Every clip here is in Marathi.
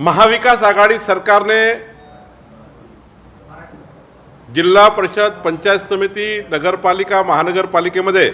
महाविकास आघाडी सरकारने जिल्हा परिषद पंचायत समिती नगरपालिका महानगरपालिकेमध्ये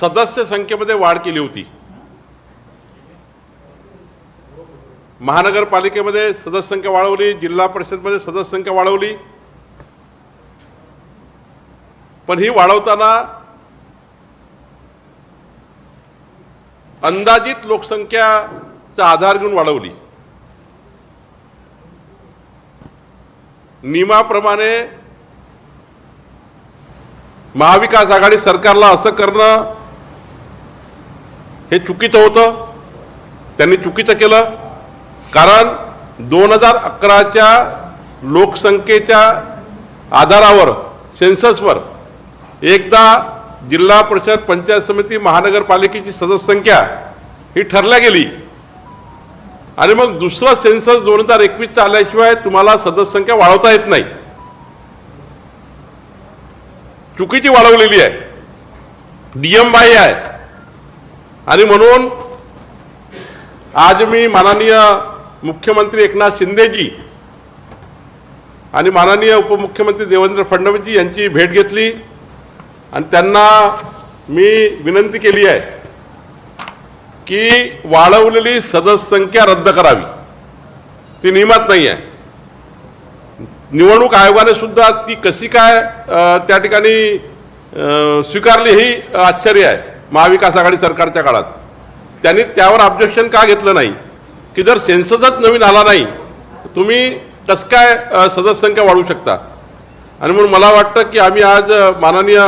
सदस्य संख्येमध्ये वाढ केली होती. महानगरपालिकेमध्ये सदस्य संख्या वाढवली जिल्हा परिषदमध्ये सदस्य संख्या वाढवली. पण ही वाढवताना अंदाजित लोकसंख्याचा आधार घेऊन वाढवली. नियमाप्रमाणे महाविकास आघाडी सरकारला असं करणं हे चुकीचं होतं. त्यांनी चुकीचं केलं. कारण दोन हजार अकराच्या लोकसंख्येच्या आधारावर सेन्ससवर एकदा जिल्हा परिषद पंचायत समिती महानगरपालिकेची सदस्य संख्या ही ठरल्या गेली. आणि मग दुसरा सेन्सस दोन हजार एकवीसचा आल्याशिवाय तुम्हाला सदस्य संख्या वाढवता येत नाही. चुकीची वाढवलेली आहे. नियम बाह्य आहे. आणि म्हणून आज मी माननीय मुख्यमंत्री एकनाथ शिंदेजी आणि माननीय उपमुख्यमंत्री देवेंद्र फडणवीसजी यांची भेट घेतली. आणि त्यांना मी विनंती केली आहे की वाढवलेली सदस्य संख्या रद्द करावी. ती नियमात नाही आहे. निवडणूक आयोगाने सुद्धा ती कशी काय त्या ठिकाणी स्वीकारली ही आश्चर्य आहे. महाविकास आघाडी सरकारच्या काळात. त्यांनी त्यावर ऑब्जेक्शन का घेतलं नाही? की जर सेन्ससच नवीन आला नाही तुम्ही कसं काय सदस्यसंख्या सदस्य संख्या वाढवू शकता? आणि म्हणून मला वाटतं की आम्ही आज माननीय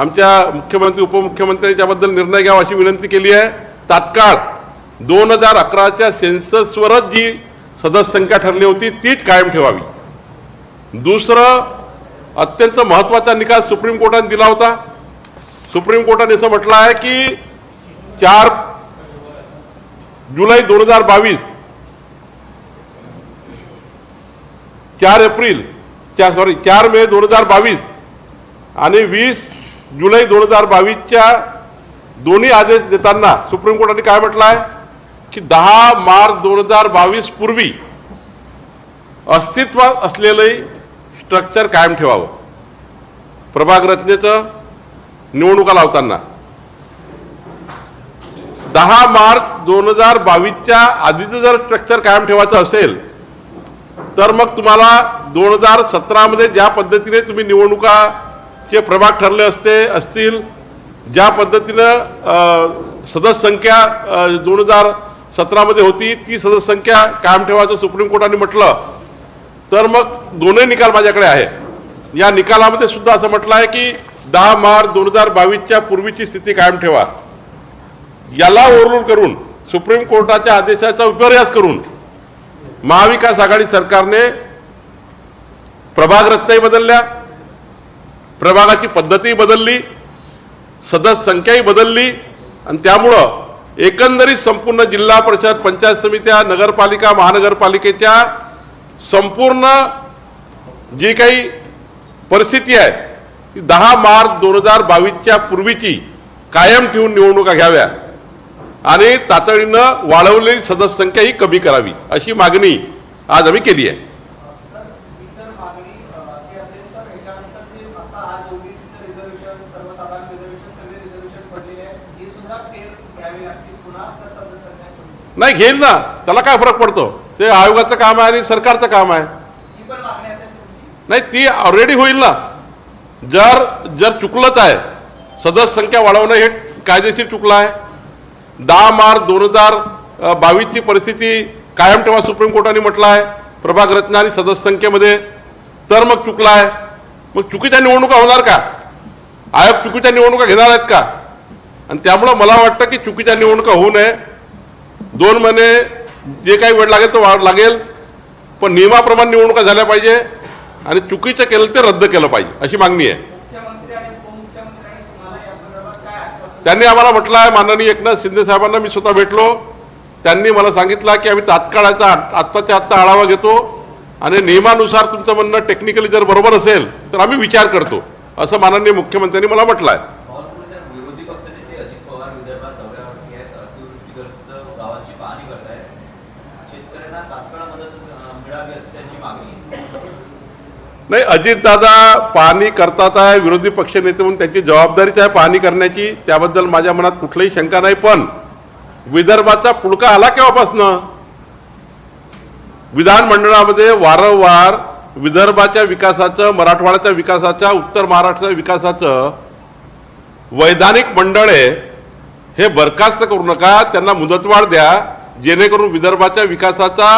आमच्या मुख्यमंत्री उपमुख्यमंत्र्यांनी त्याबद्दल निर्णय घ्यावा अशी विनंती केली आहे. तात्काळ दोन हजार अकराच्या सेन्ससवरच जी सदस्य संख्या ठरली होती तीच कायम ठेवावी. दुसरं अत्यंत महत्त्वाचा निकाल सुप्रीम कोर्टाने दिला होता. सुप्रीम कोर्टाने असं म्हटलं आहे की चार जुलै दोन हजार बावीस चार एप्रिल चार सॉरी चार मे दोन हजार बावीस आणि वीस जुलै दोन हजार बावीसच्या दोन्ही आदेश देताना सुप्रीम कोर्टाने काय म्हटलं आहे की दहा मार्च दोन हजार बावीस पूर्वी अस्तित्वात असलेले स्ट्रक्चर कायम ठेवावं. प्रभाग रचनेचं निवडणुका लावताना. दहा मार्च दोन हजार बावीसच्या आधीचं जर स्ट्रक्चर कायम ठेवायचं असेल तर मग तुम्हाला दोन हजार सतरामध्ये ज्या पद्धतीने तुम्ही निवडणुका चे प्रभाग ठरले असते असतील. ज्या पद्धतीनं अ, सदस्य संख्या दोन हजार सतरामध्ये होती ती सदस्य संख्या कायम ठेवायचं सुप्रीम कोर्टाने म्हटलं. तर मग दोनही निकाल माझ्याकडे आहे या निकालामध्ये सुद्धा असं म्हटलं आहे की दहा मार्च दोन हजार बावीसच्या पूर्वीची स्थिती कायम ठेवा. याला ओव्हररूल करून सुप्रीम कोर्टाच्या आदेशाचा विपर्यास करून महाविकास आघाडी सरकारने प्रभाग बदलल्या. प्रभागाची पद्धतही बदलली सदस्य संख्याही बदलली आणि त्यामुळं एकंदरीत संपूर्ण जिल्हा परिषद पंचायत समित्या नगरपालिका महानगरपालिकेच्या संपूर्ण जी काही परिस्थिती आहे ती दहा मार्च दोन हजार बावीसच्या पूर्वीची कायम ठेवून निवडणुका घ्याव्या. आणि तातडीनं वाढवलेली सदस्य संख्या ही कमी करावी अशी मागणी आज आम्ही केली आहे इतर मागणी अ, अशी असेल तर याच्यानंतर जे आता आज ओबीसीचं रिझर्वेशन सर्वसाधारण रिझर्वेशन सगळे रिझर्वेशन पडलेले आहे हे सुद्धा फेर घ्यावे लागतील पुन्हा तर सदस्यांना कमी नाही घेईल ना. त्याला काय फरक पडतो? ते आयोगाचं काम आहे आणि सरकारचं काम आहे. नाही ती ऑलरेडी होईल ना. जर जर चुकलंच आहे सदस्य संख्या वाढवणं हे कायदेशीर चुकलं आहे. दहा मार्च दोन हजार बावीसची परिस्थिती कायम ठेवा सुप्रीम कोर्टाने म्हटलं आहे. प्रभाग रचना आणि सदस्य संख्येमध्ये. तर मग चुकला आहे. मग चुकीच्या निवडणुका होणार का? आयोग चुकीच्या निवडणुका घेणार आहेत का? आणि त्यामुळं मला वाटतं की चुकीच्या निवडणुका होऊ नये. दोन महिने जे काही वेळ लागेल तो वाढ लागेल पण नियमाप्रमाणे निवडणुका झाल्या पाहिजे आणि चुकीचं केलं ते रद्द केलं पाहिजे अशी मागणी आहे. त्यांनी आम्हाला म्हटलं आहे माननीय एकनाथ शिंदे साहेबांना मी स्वतः भेटलो. त्यांनी मला सांगितलं की आम्ही तात्काळाचा आत्ताच्या आत्ता आढावा घेतो आणि नियमानुसार तुमचं म्हणणं टेक्निकली जर बरोबर असेल तर आम्ही विचार करतो असं माननीय मुख्यमंत्र्यांनी मला म्हटलं आहे पवारपूरच्या विरोधी पक्षनेते अजित पवार विदर्भात दौऱ्यावरती आहेत अतिवृष्टीग्रस्त गावांची पाहणी करतायत शेतकऱ्यांना तात्काळ मदत अं, मिळावी अशी त्यांची मागणी आहे नाही अजितदादा पाहणी करतात आहे विरोधी पक्षनेते म्हणून त्यांची जबाबदारीच आहे पाहणी करण्याची. त्याबद्दल माझ्या मनात कुठलीही शंका नाही पण विदर्भाचा पुडका आला केव्हापासनं? विधानमंडळामध्ये वारंवार विदर्भाच्या विकासाचं मराठवाड्याच्या विकासाच्या उत्तर महाराष्ट्राच्या विकासाचं वैधानिक मंडळ आहे हे बरखास्त करू नका त्यांना मुदतवाढ द्या. जेणेकरून विदर्भाच्या विकासाचा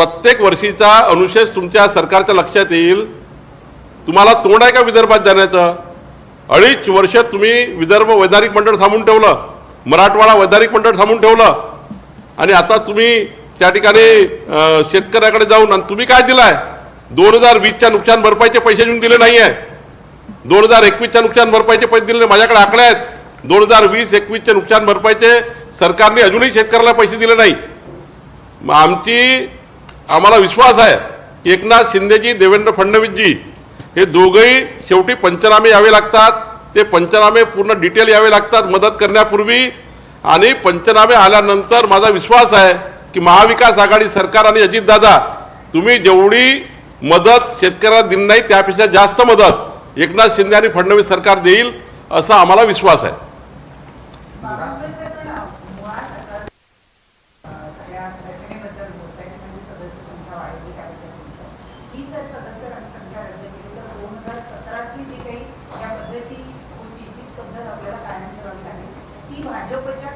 प्रत्येक वर्षीचा अनुशेष तुमच्या सरकारच्या लक्षात येईल. तुम्हाला तोंड आहे का विदर्भात जाण्याचं? अडीच वर्ष तुम्ही विदर्भ वैधानिक मंडळ थांबून ठेवलं. मराठवाडा वैधानिक मंडळ थांबून ठेवलं. आणि आता तुम्ही त्या ठिकाणी शेतकऱ्याकडे जाऊन आणि तुम्ही काय दिलाय? दोन हजार वीसच्या नुकसान भरपाईचे पैसे देऊन दिले नाही आहे दोन हजार एकवीसच्या नुकसान भरपाईचे पैसे दिले नाही. माझ्याकडे आकडे आहेत. दोन हजार वीस एकवीसच्या नुकसान भरपाईचे सरकारने अजूनही शेतकऱ्याला पैसे दिले नाही. मग आमची आम्हाला विश्वास आहे. एकनाथ शिंदेजी देवेंद्र फडणवीसजी हे दोघंही शेवटी पंचनामे यावे लागतात. ते पंचनामे पूर्ण डिटेल यावे लागतात मदत करण्यापूर्वी. आणि पंचनामे आल्यानंतर माझा विश्वास आहे की महाविकास आघाडी सरकार आणि अजितदादा तुम्ही जेवढी मदत शेतकऱ्याला दिली नाही त्यापेक्षा जास्त मदत एकनाथ शिंदे आणि फडणवीस सरकार देईल असा आम्हाला विश्वास आहे बाबांबद्दल पण मुळात आता अं, सगळ्या रचनेबद्दल बोलताय म्हणजे सदस्य संख्या वाढवली काय ते बोलताय. ही जर सदस्य संख्या रद्द केली तर दोन हजार सतराची जी काही या पद्धती होती तीच पद्धत आपल्याला कायम ठेवावी लागेल ती भाजपच्या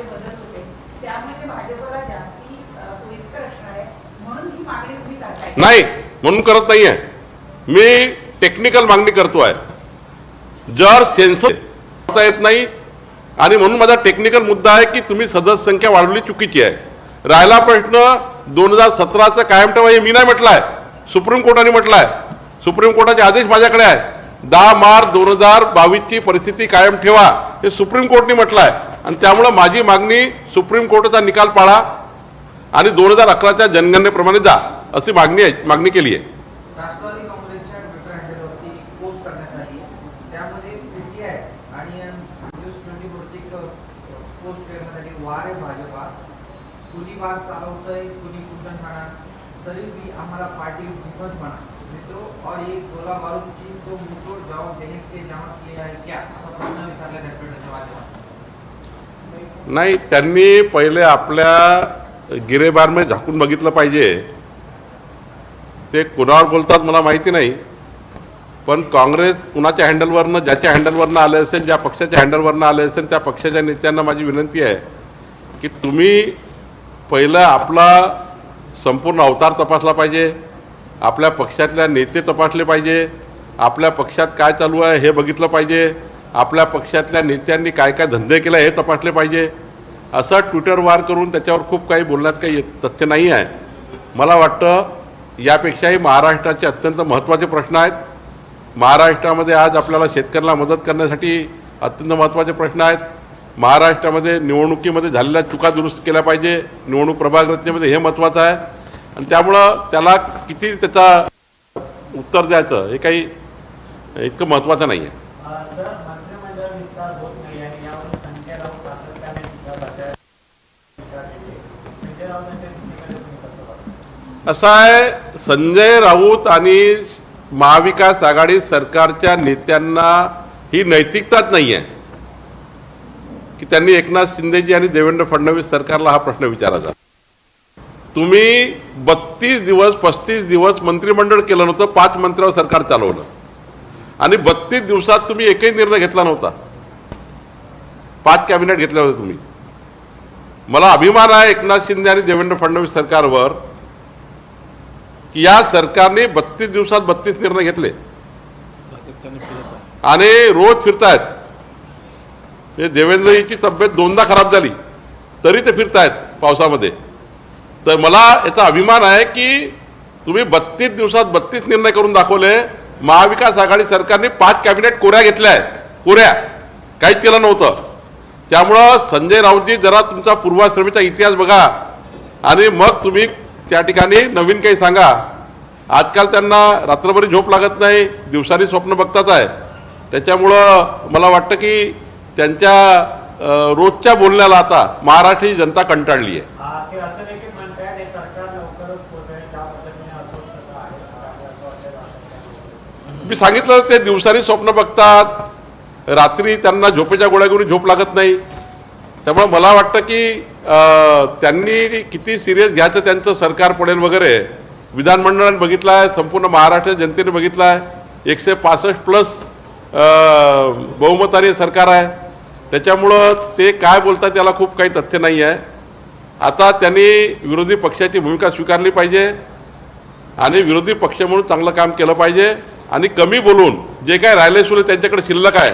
कारकिर्दीमध्ये बदल होते त्यामुळे ते भाजपला जास्ती सोयीस्कर असणार आहे म्हणून ही मागणी तुम्ही करताय. नाही म्हणून करत नाहीये. मी टेक्निकल मागणी करतो आहे. जर सेन्सर येत नाही आणि म्हणून माझा टेक्निकल मुद्दा आहे की तुम्ही सदस्य संख्या वाढवली चुकीची आहे. राहिला प्रश्न दोन हजार सतराचं कायम ठेवा हे मी नाही म्हटलंय सुप्रीम कोर्टाने म्हटलं आहे. सुप्रीम कोर्टाचे आदेश माझ्याकडे आहे दहा मार्च दोन हजार बावीसची परिस्थिती कायम ठेवा हे सुप्रीम कोर्टने म्हटलं आहे. आणि त्यामुळं माझी मागणी सुप्रीम कोर्टाचा निकाल पाळा आणि दोन हजार अकराच्या जनगणनेप्रमाणे जा अशी मागणी आहे मागणी केली आहे. राष्ट्रवादी काँग्रेसच्या ट्विटर हँडलवरती पोस्ट करण्यात आली त्यामध्ये पीटीआय आणि न्यूज ट्वेंटी फोरची एक पोस्ट करण्यात आली वार आहे भाजपा कुणी वार चालवतंय कुणी कुठं म्हणा तरी भी आम्हाला पार्टी विफल म्हणा मित्रों और ये गोला बारूद की तो मुंहतोड़ जवाब देने के जमा किया है क्या असा प्रश्न विचारला त्या ट्विटरच्या माध्यमातून नाही त्यांनी पहिले आपल्या गिरेबारमध्ये झाकून बघितलं पाहिजे. ते कुणावर बोलतात मला माहिती नाही. पण काँग्रेस कुणाच्या हँडलवरनं ज्याच्या हँडलवरनं आले असेल ज्या पक्षाच्या हँडलवरनं आले असेल त्या पक्षाच्या नेत्यांना माझी विनंती आहे की तुम्ही पहिलं आपला संपूर्ण अवतार तपासला पाहिजे. आपल्या पक्षातल्या नेते तपासले पाहिजे. आपल्या पक्षात काय चालू आहे हे बघितलं पाहिजे. आपल्या पक्षातल्या नेत्यांनी काय काय धंदे केला हे तपासले पाहिजे. असं ट्विटर वार करून त्याच्यावर खूप काही बोलण्यात काही तथ्य नाही आहे. मला वाटतं यापेक्षाही महाराष्ट्राचे अत्यंत महत्त्वाचे प्रश्न आहेत. महाराष्ट्रामध्ये आज आपल्याला शेतकऱ्याला मदत करण्यासाठी अत्यंत महत्त्वाचे प्रश्न आहेत. महाराष्ट्रामध्ये निवडणुकीमध्ये झालेल्या चुका दुरुस्त केल्या पाहिजे. निवडणूक प्रभाग रचनेमध्ये हे महत्त्वाचं आहे. आणि त्यामुळं त्याला किती त्याचा उत्तर द्यायचं हे काही इतकं महत्त्वाचं नाही आहे सर मंत्रिमंडळ विस्तार होत नाही आणि यावर संजय राऊत सातत्याने टीका करतायत. टीका केली. संजय राऊतांच्या भूमिकेला तुम्ही कसं बघता? असा आहे संजय राऊत आणि महाविकास आघाडी सरकारच्या नेत्यांना ही नैतिकताच नाही आहे की त्यांनी एकनाथ शिंदेजी आणि देवेंद्र फडणवीस सरकारला हा प्रश्न विचारायचा. तुम्ही बत्तीस दिवस पस्तीस दिवस मंत्रिमंडळ केलं नव्हतं पाच मंत्र्यावर सरकार चालवलं. आणि बत्तीस दिवसात तुम्ही एकही निर्णय घेतला नव्हता. पाच कॅबिनेट घेतले होते तुम्ही. मला अभिमान आहे एकनाथ शिंदे आणि देवेंद्र फडणवीस सरकारवर. की या सरकारने बत्तीस दिवसात बत्तीस निर्णय घेतले. आणि रोज फिरतायत. हे देवेंद्रजीची तब्येत दोनदा खराब झाली तरी ते फिरतायत पावसामध्ये. तर मला याचा अभिमान आहे की तुम्ही बत्तीस दिवसात बत्तीस निर्णय करून दाखवले. महाविकास आघाडी सरकारने पाच कॅबिनेट कोऱ्या घेतल्या आहेत. कोऱ्या. काहीच केलं नव्हतं. त्यामुळं संजय राऊतजी जरा तुमचा पूर्वाश्रमीचा इतिहास बघा. आणि मग तुम्ही त्या ठिकाणी नवीन काही सांगा. आजकाल त्यांना रात्रभरी झोप लागत नाही दिवसानी स्वप्न बघतात आहे. त्याच्यामुळं मला वाटतं की त्यांच्या रोजच्या बोलण्याला आता महाराष्ट्राची जनता कंटाळली आहे. मी सांगितलं ते दिवसानी स्वप्न बघतात रात्री त्यांना झोपेच्या गोळ्या घेऊन झोप लागत नाही. त्यामुळे मला वाटतं की त्यांनी किती सिरियस घ्यायचं त्यांचं सरकार पडेल वगैरे विधानमंडळाने बघितलं आहे संपूर्ण महाराष्ट्र जनतेने बघितलं आहे एकशे पासष्ट प्लस बहुमताने सरकार आहे. त्याच्यामुळं ते काय बोलतात त्याला खूप काही तथ्य नाही आहे आता त्यांनी विरोधी पक्षाची भूमिका स्वीकारली पाहिजे आणि विरोधी पक्ष म्हणून चांगलं काम केलं पाहिजे आणि कमी बोलून जे काय राहिले सुले त्यांच्याकडे शिल्लक आहे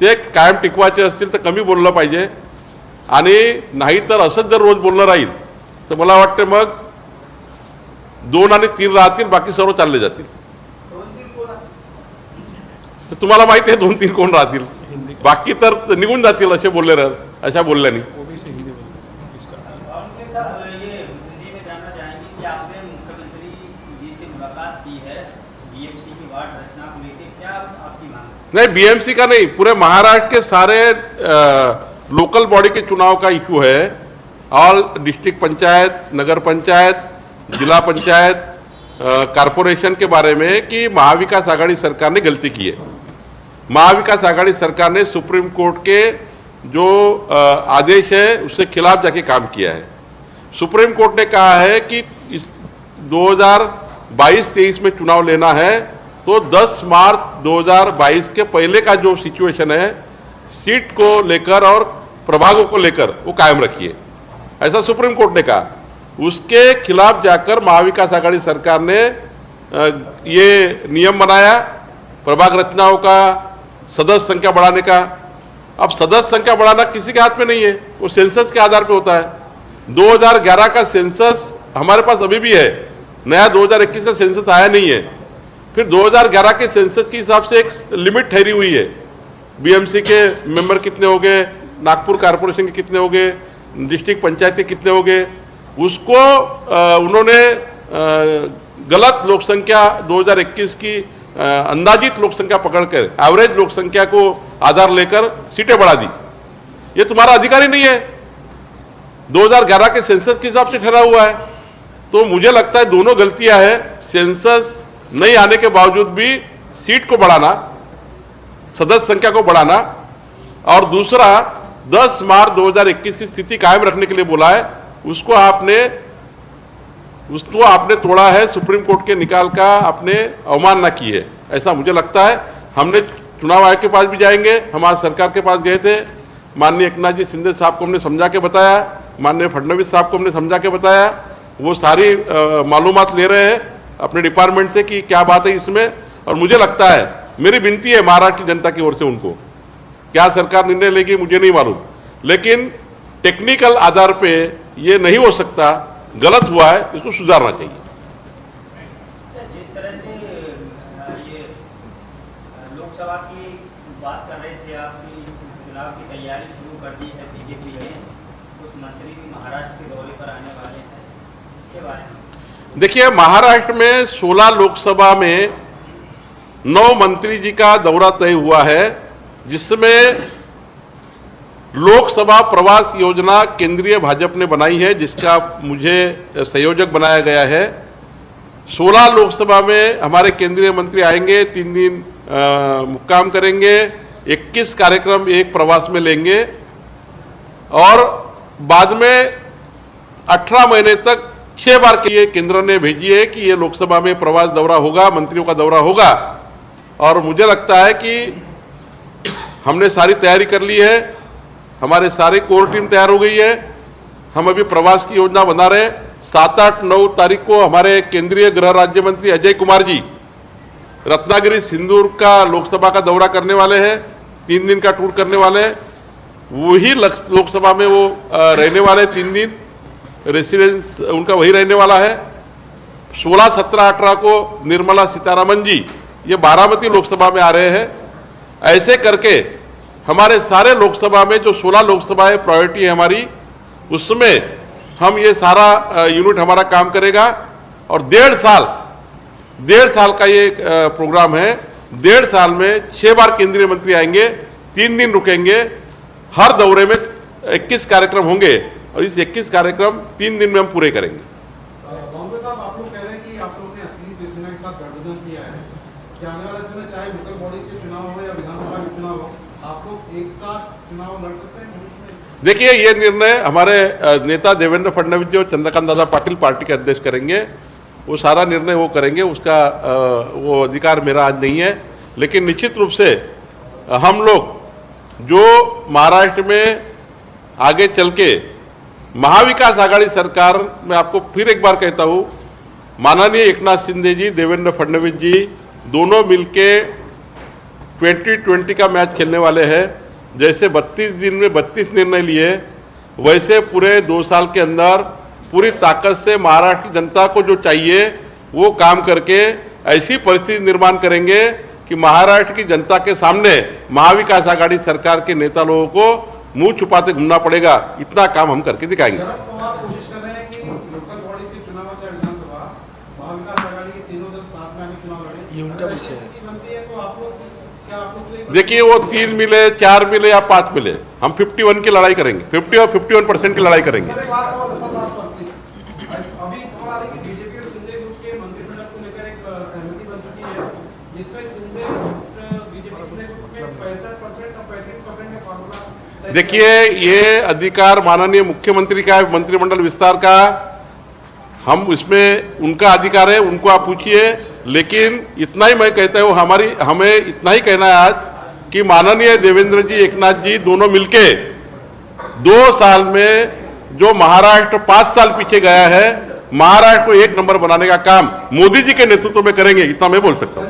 ते कायम टिकवायचे असतील तर कमी बोललं पाहिजे. आणि नाही तर असंच जर रोज बोलणं राहील तर मला वाटते मग दोन आणि तीन राहतील बाकी सर्व चालले जातील. तर तुम्हाला माहिती आहे दोन तीन कोण राहतील? बाकी तर निघून जातील असे बोलले अशा बोलल्याने. नाही बीएमसी नहीं बीएमसी का नहीं पूरे महाराष्ट्र के सारे लोकल बॉडी के चुनाव का इशू है। ऑल डिस्ट्रिक्ट पंचायत, नगर पंचायत, जिला पंचायत कारपोरेशन के बारे में कि महाविकास आघाड़ी सरकार ने गलती की है। महाविकास आघाड़ी सरकार ने सुप्रीम कोर्ट के जो आदेश है, उसके खिलाफ जाके काम किया है। सुप्रीम कोर्ट ने कहा है कि इस 2022-23 में चुनाव लेना है तो 10 मार्च 2022 के पहले का जो सिचुएशन है सीट को लेकर और प्रभागों को लेकर वो कायम रखिए। ऐसा सुप्रीम कोर्ट ने कहा। उसके खिलाफ जाकर महाविकास आघाड़ी सरकार ने ये नियम बनाया, प्रभाग रचनाओं का, सदस्य संख्या बढ़ाने का। अब सदस्य संख्या बढ़ाना किसी के हाथ में नहीं है, वो सेंसस के आधार पे होता है। 2011 का सेंसस हमारे पास अभी भी है, नया 2021 का सेंसस आया नहीं है। फिर 2011 के सेंसस के हिसाब से एक लिमिट ठहरी हुई है। बीएमसी के मेंबर कितने हो गए नागपुर कारपोरेशन के कितने हो गए डिस्ट्रिक्ट पंचायत के कितने हो गए उसको अ, उन्होंने अ, गलत लोक संख्या 2021 की अंदाजित लोक संख्या पकड़कर एवरेज लोक संख्या को आधार लेकर सीटें बढ़ा दी। ये तुम्हारा अधिकार ही। नहीं है 2011 के सेंसस के हिसाब से ठहरा हुआ है। तो मुझे लगता है दोनों गलतियाँ हैं। सेंसस नहीं आने के बावजूद भी सीट को बढ़ाना सदस्य संख्या को बढ़ाना। और दूसरा 10 मार्च 2021 की स्थिति कायम रखने के लिए बोला है। उसको आपने उसको आपने तोड़ा है, सुप्रीम कोर्ट के निकाल का आपने अवमानना की है ऐसा मुझे लगता है। हमने चुनाव आयोग के पास भी जाएँगे, हमारे सरकार के पास गए थे। माननीय एकनाथ जी शिंदे साहब को हमने समझा के बताया, माननीय फडणवीस साहब को हमने समझा के बताया। वो सारी मालूम ले रहे हैं अपने डिपार्टमेंट से कि क्या बात है इसमें। और मुझे लगता है मेरी विनती है महाराष्ट्र की जनता की ओर से उनको। क्या सरकार निर्णय लेगी मुझे नहीं मालूम। लेकिन टेक्निकल आधार पे ये नहीं हो सकता गलत हुआ है इसको सुधारना चाहिए। अच्छा, जिस तरह से अ, ये अ, लोकसभा की बात कर रहे थे आप कि चुनाव की तैयारी शुरू कर दी है बीजेपी ने कुछ मंत्री भी महाराष्ट्र के दौरे पर आने वाले हैं इसके बारे में। देखिए महाराष्ट्र में 16 लोकसभा में नौ मंत्री जी का दौरा तय हुआ है, जिसमें लोकसभा प्रवास योजना केंद्रीय भाजपा ने बनाई है, जिसका मुझे संयोजक बनाया गया है। 16 लोकसभा में हमारे केंद्रीय मंत्री आएँगे, तीन दिन मुक्काम करेंगे 21 कार्यक्रम एक प्रवास में लेंगे, और बाद में 18 महीने तक छह बार के लिए केंद्र ने भेजी है कि ये लोकसभा में प्रवास दौरा होगा, मंत्रियों का दौरा होगा। और मुझे लगता है कि हमने सारी तैयारी कर ली है, हमारे सारे कोर टीम तैयार हो गई है, हम अभी प्रवास की योजना बना रहे हैं। सात आठ नौ तारीख को हमारे केंद्रीय गृह राज्य मंत्री अजय कुमार जी रत्नागिरी सिंदूर का लोकसभा का दौरा करने वाले हैं, तीन दिन का टूर करने वाले हैं। वही लोकसभा में वो रहने वाले तीन दिन रेसिडेंस उनका वही रहने वाला है। 16 17 18 को निर्मला सीतारामन जी ये बारामती लोकसभा में आ रहे हैं। ऐसे करके हमारे सारे लोकसभा में जो 16 लोकसभा है प्रायोरिटी है हमारी, उसमें हम ये सारा यूनिट हमारा काम करेगा और डेढ़ साल डेढ़ साल का ये प्रोग्राम है। डेढ़ साल में छह बार केंद्रीय मंत्री आएँगे, तीन दिन रुकेंगे, हर दौरे में 21 कार्यक्रम होंगे और इस 21 कार्यक्रम तीन दिन में हम पूरे करेंगे बॉम्बे साहब आप लोग कह रहे हैं कि आप लोगों ने असली शिवसेना के साथ गठबंधन किया है कि आने वाले समय चाहे लोकल बॉडीज के चुनाव हो या विधानसभा के चुनाव हो आप लोग एक साथ चुनाव लड़ सकते हैं देखिए, ये निर्णय हमारे नेता देवेंद्र फडणवीस जी चंद्रकांत दादा पाटिल पार्टी के अध्यक्ष करेंगे, वो सारा निर्णय वो करेंगे, उसका वो अधिकार मेरा आज नहीं है। लेकिन निश्चित रूप से, हम लोग जो महाराष्ट्र में आगे चल के महाविकास आघाड़ी सरकार, में आपको फिर एक बार कहता हूँ, माननीय एकनाथ शिंदे जी, देवेंद्र फडणवीस जी, दोनों मिलके 2020 का मैच खेलने वाले हैं। जैसे 32 दिन में 32 निर्णय लिए, वैसे पूरे दो साल के अंदर पूरी ताकत से महाराष्ट्र की जनता को जो चाहिए, वो काम करके ऐसी परिस्थिति निर्माण करेंगे कि महाराष्ट्र की जनता के सामने महाविकास आघाड़ी सरकार के नेता लोगों को मुँह छुपाते घूमना पड़ेगा। इतना काम हम करके दिखाएँगे। देखिए वो तीन मिले चार मिले या पाँच मिले हम 51 की लड़ाई करेंगे। 50 और 51 परसेंट की लड़ाई करेंगे। देखिए ये अधिकार माननीय मुख्यमंत्री का है मंत्रिमंडल विस्तार का हम इसमें उनका अधिकार है उनको आप पूछिए लेकिन इतना ही मैं कहता हूँ हमारी हमें इतना ही कहना है आज कि माननीय देवेंद्र जी एकनाथ जी दोनों मिलके दो साल में जो महाराष्ट्र पाँच साल पीछे गया है, महाराष्ट्र को एक नंबर बनाने का काम मोदी जी के नेतृत्व में करेंगे, इतना मैं बोल सकता हूँ।